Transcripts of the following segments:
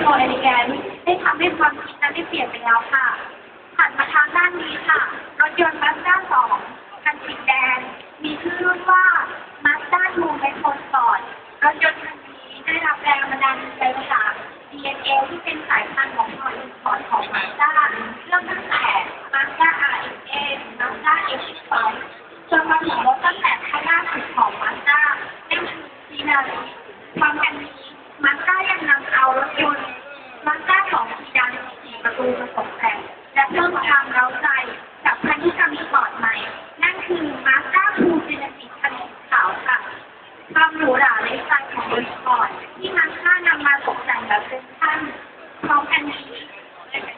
โทรเอลิแกนได้ทำให้ความคิดนั้นได้เปลี่ยนไปแล้วค่ะหันมาทางด้านนี้ค่ะ รถยนต์มาสด้าสองคันสีแดง มีชื่อรุ่นว่ามาสด้าทูเมโทรสปอร์ตรถยนต์คันนี้ได้รับแรงบันดาลใจมาจาก DNA ที่เป็นสายพันธุ์ของพอร์ตสปอร์ตของมาสด้าเริ่มตั้งแต่มาสด้า RXA มาสด้า X5 จนมาถึงรถตั้งแต่ข้างหน้าสุดของมาสด้านั่นคือซีนารีความกันนี้มาสด้ายังนำเอารถยนต์มาสด้าสองซีดานสี่ประตูมาตกแต่ง และเพิ่มความเร้าใจกับพันธุกรรมสปอร์ตใหม่ นั่นคือมาสด้าทูเจเนติกคันสีขาวค่ะความหรูหราในสไตล์ของรถสปอร์ตที่มาสด้านำมาตกแต่งแบบเป็นขั้นพร้อมกันนี้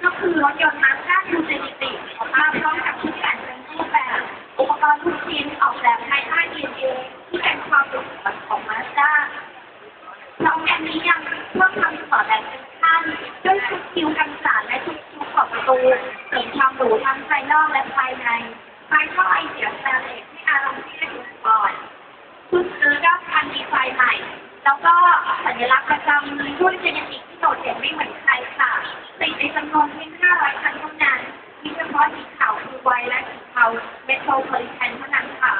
ก็คือรถยนต์มาสด้าทูเจเนติกมาพร้อมกับชุดแต่งเป็นรูปแบบ อุปกรณ์ทุกชิ้นออกแบบภายใต้ DNA ที่เป็นความหรูหราของมาสด้าน้องแอนนี้ยังเพิ่มความสปอร์ตแบบเป็นขั้นด้วยชุดคิวกันสาดและชุดคิ้วขอบประตู สูทั้งภายนอกและภายในไฟท่อไอเสียสแตนเลสให้อารมณ์ที่ได้ดูสปอร์ตชุดซื้อด้านพันดีไฟใหม่ แล้วก็สัญลักษณ์ประจำรุ่นเจเนติกที่โดดเด่นไม่เหมือนใครค่ะติดในจำนวนเพียง500คันเท่านั้น มีเฉพาะสีขาวคือไวและสีเทาเมโทรโพลิแทนเท่านั้นค่ะ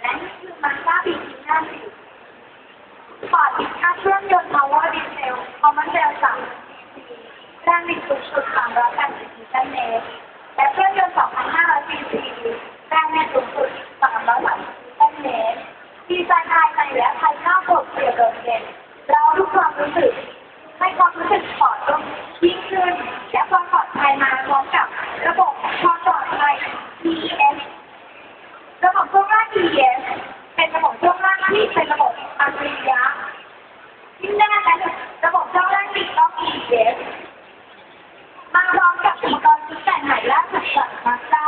และนี่คือมาสด้าบีทีน่าสิปอดติดค่าเครื่องยนต์ power diesel คอมมานเดล3 เครื่งบินทุกชุด280ซีซันเนสและเครื่องยนต์2,500ซีซีแรงแม่สูงสุด330ซีซันเนสดีไซน์ภายในและภายนอกโดดเดี่ยวโดดเด่นเราทุกความรู้สึกให้ความรู้สึกปลอดภัยยิ่งขึ้น และความปลอดภัยมาพร้อมกับระบบความปลอดภัย ES ระบบเครื่องล่าง ES เป็นระบบเครื่องล่างที่เป็นระบบอัจฉริยะที่แน่นแนระบบเครื่องล่างติดต้อง ES Hasta